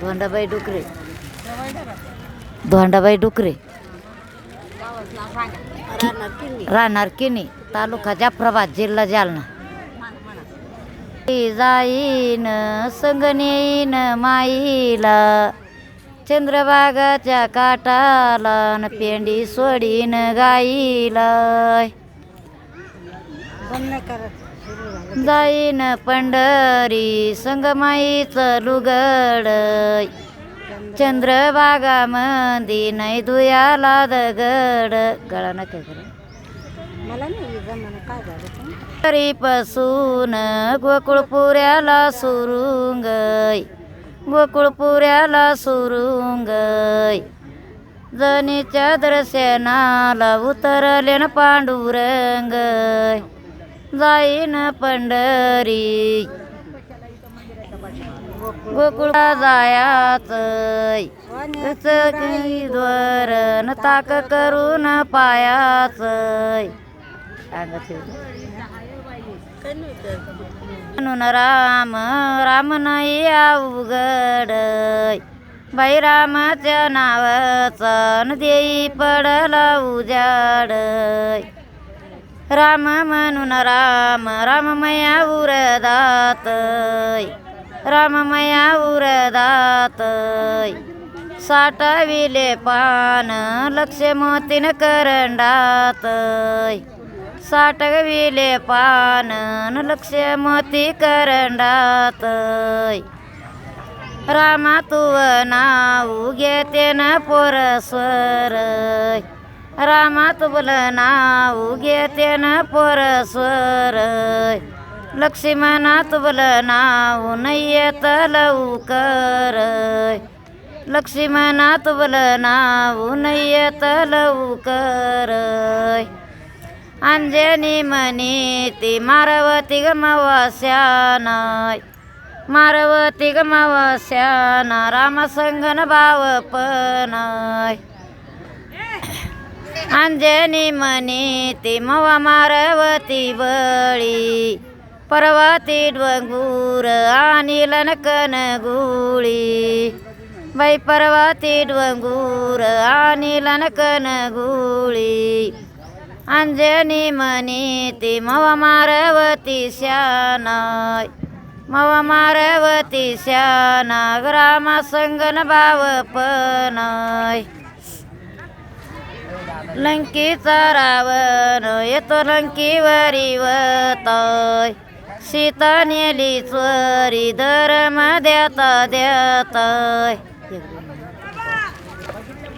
धोंडाबाई डुकरे. धोंडाबाई डुकरे. राहणार किनी तालुका जाफराबाद जिल्हा जालना. जाईन संगनेईन माईला. चंद्रबागाच्या काटाला न पेंडी सोडीन गाईला. जाईन पंढरी संगमाईचं लुगड चंद्रबागा मंदी नाही दुयाला दगड गळा नका करा. तरीपासून गोकुळपुऱ्याला सुरुंगय. गोकुळपुऱ्याला सुरुंगय. जनीच्या दर्शनाला उतरले न पांडुरंग जाईन पंढरी. गोकुळा जायाच द्वर न ताक करून पायाच म्हणून राम राम नाही अवघड बाई रामाच्या नावाचा न देई पडला उजाड राम म्हणून राम राममया उरदात राममया उरदात साठविले पान लक्ष मोतीन करंडात साठविले पान लक्ष मोती करंडात रामा तुव नाव घेते न पोरस्वर रामा तुबल नाव घेते न पोरस्वर. लक्ष्मणा तुबल नाव नय्यत लवकर. लक्ष्मणा तुबल नाव नय्यत लवकर. अंजनी म्हणे ती मारवती गमवास्यानाय मारवती गमवास्याना रामसंगन पण अंजनी म्हणे ती मवा मारवती बळी. पर्वती डोंगूर आणि लनकन गुळी. बाई पर्वती डोंगूर आणि लनकन गुळी. अंजनी म्हणे ती मव मारवती श्यानाय मव मारवती श्याना ग्रामा संगन भावपनाय लंकीचा रावण येतो लंकीवरी वताय सीता नेली चोरी धर्म देता देताय.